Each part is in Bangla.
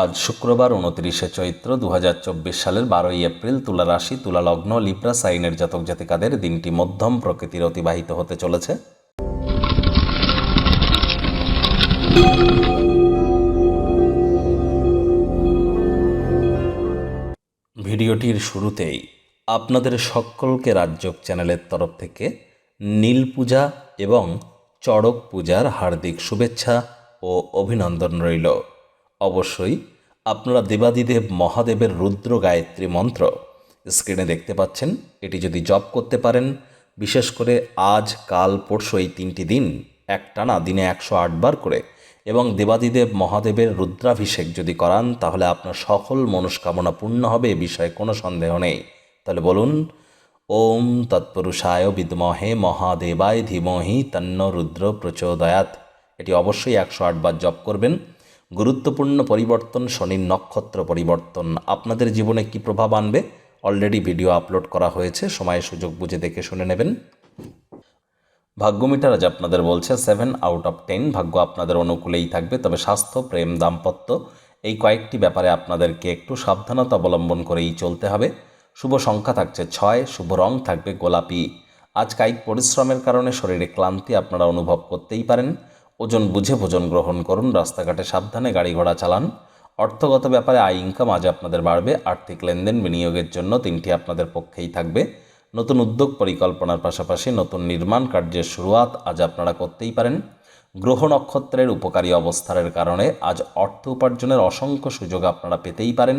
আজ শুক্রবার উনত্রিশে চৈত্র দু হাজার চব্বিশ সালের বারোই এপ্রিল তুলা রাশি, তুলা লগ্ন লিব্রা সাইনের জাতক জাতিকাদের দিনটি মধ্যম প্রকৃতির অতিবাহিত হতে চলেছে। ভিডিওটির শুরুতেই আপনাদের সকলকে রাজ্যক চ্যানেলের তরফ থেকে নীল পূজা এবং চড়ক পূজার হার্দিক শুভেচ্ছা ও অভিনন্দন রইল। অবশ্যই আপনারা দেবাদিদেব মহাদেবের রুদ্র গায়ত্রী মন্ত্র স্ক্রিনে দেখতে পাচ্ছেন। এটি যদি জপ করতে পারেন, বিশেষ করে আজ, কাল, পরশু এই তিনটি দিন, একটানা দিনে একশো আটবার করে এবং দেবাদিদেব মহাদেবের রুদ্রাভিষেক যদি করান, তাহলে আপনার সকল মনস্কামনা পূর্ণ হবে, এ বিষয়ে কোনো সন্দেহ নেই। তাহলে বলুন, ওম তৎপুরুষায় বিদ্মহে মহাদেবায় ধীমহি তন্ন রুদ্র প্রচোদয়াত এটি অবশ্যই একশো আটবার জপ করবেন। গুরুত্বপূর্ণ পরিবর্তন, শনির নক্ষত্র পরিবর্তন। আপনাদের জীবনে কি প্রভাব আনবে? অলরেডি ভিডিও আপলোড করা হয়েছে সময় সুযোগ বুঝে দেখে শুনে নেবেন। ভাগ্যমিটার আজ আপনাদের বলছে সেভেন আউট অফ টেন ভাগ্য আপনাদের অনুকূলেই থাকবে, তবে স্বাস্থ্য, প্রেম, দাম্পত্য, এই কয়েকটি ব্যাপারে আপনাদেরকে একটু সাবধানতা অবলম্বন করেই চলতে হবে। শুভ সংখ্যা থাকছে ছয়, শুভ রং থাকবে গোলাপি। আজ কায়িক পরিশ্রমের কারণে শরীরে ক্লান্তি আপনারা অনুভব করতেই পারেন। ওজন বুঝে ভোজন গ্রহণ করুন, রাস্তাঘাটে সাবধানে গাড়ি ঘোড়া চালান। অর্থগত ব্যাপারে আয় ইনকাম আজ আপনাদের বাড়বে। আর্থিক লেনদেন বিনিয়োগের জন্য তিনটি আপনাদের পক্ষেই থাকবে। নতুন উদ্যোগ পরিকল্পনার পাশাপাশি নতুন নির্মাণ কার্যের শুরুয়াত আজ আপনারা করতেই পারেন। গ্রহ নক্ষত্রের উপকারী অবস্থানের কারণে আজ অর্থ উপার্জনের অসংখ্য সুযোগ আপনারা পেতেই পারেন।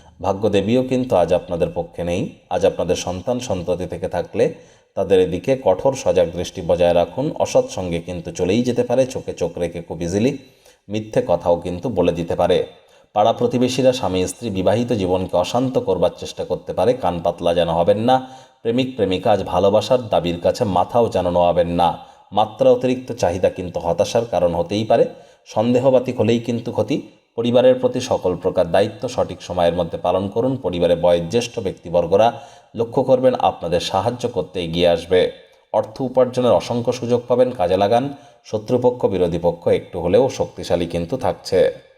ভাগ্যদেবীও কিন্তু আজ আপনাদের পক্ষে নেই। আজ আপনাদের সন্তান সন্ততি থেকে থাকলে তাদের এদিকে কঠোর সজাগ দৃষ্টি বজায় রাখুন। অসৎ সঙ্গে কিন্তু চলেই যেতে পারে, চোখে চোখ রেখে খুব ইজিলি মিথ্যে কথাও কিন্তু বলে দিতে পারে। পাড়া প্রতিবেশীরা স্বামী, স্ত্রী বিবাহিত জীবনকে অশান্ত করবার চেষ্টা করতে পারে, কান পাতলা যেন হবেন না। প্রেমিক, প্রেমিকা আজ ভালোবাসার দাবির কাছে মাথাও যেন নোয়াবেন না। মাত্রা অতিরিক্ত চাহিদা কিন্তু হতাশার কারণ হতেই পারে। সন্দেহবাতিক হলেই কিন্তু ক্ষতি। পরিবারের প্রতি সকল প্রকার দায়িত্ব সঠিক সময়ের মধ্যে পালন করুন। পরিবারে বয়োজ্যেষ্ঠ ব্যক্তিবর্গরা লক্ষ্য করবেন, আপনাদের সাহায্য করতে এগিয়ে আসবে। অর্থ উপার্জনের অসংখ্য সুযোগ পাবেন, কাজে লাগান। শত্রুপক্ষ, বিরোধী পক্ষ একটু হলেও শক্তিশালী কিন্তু থাকছে।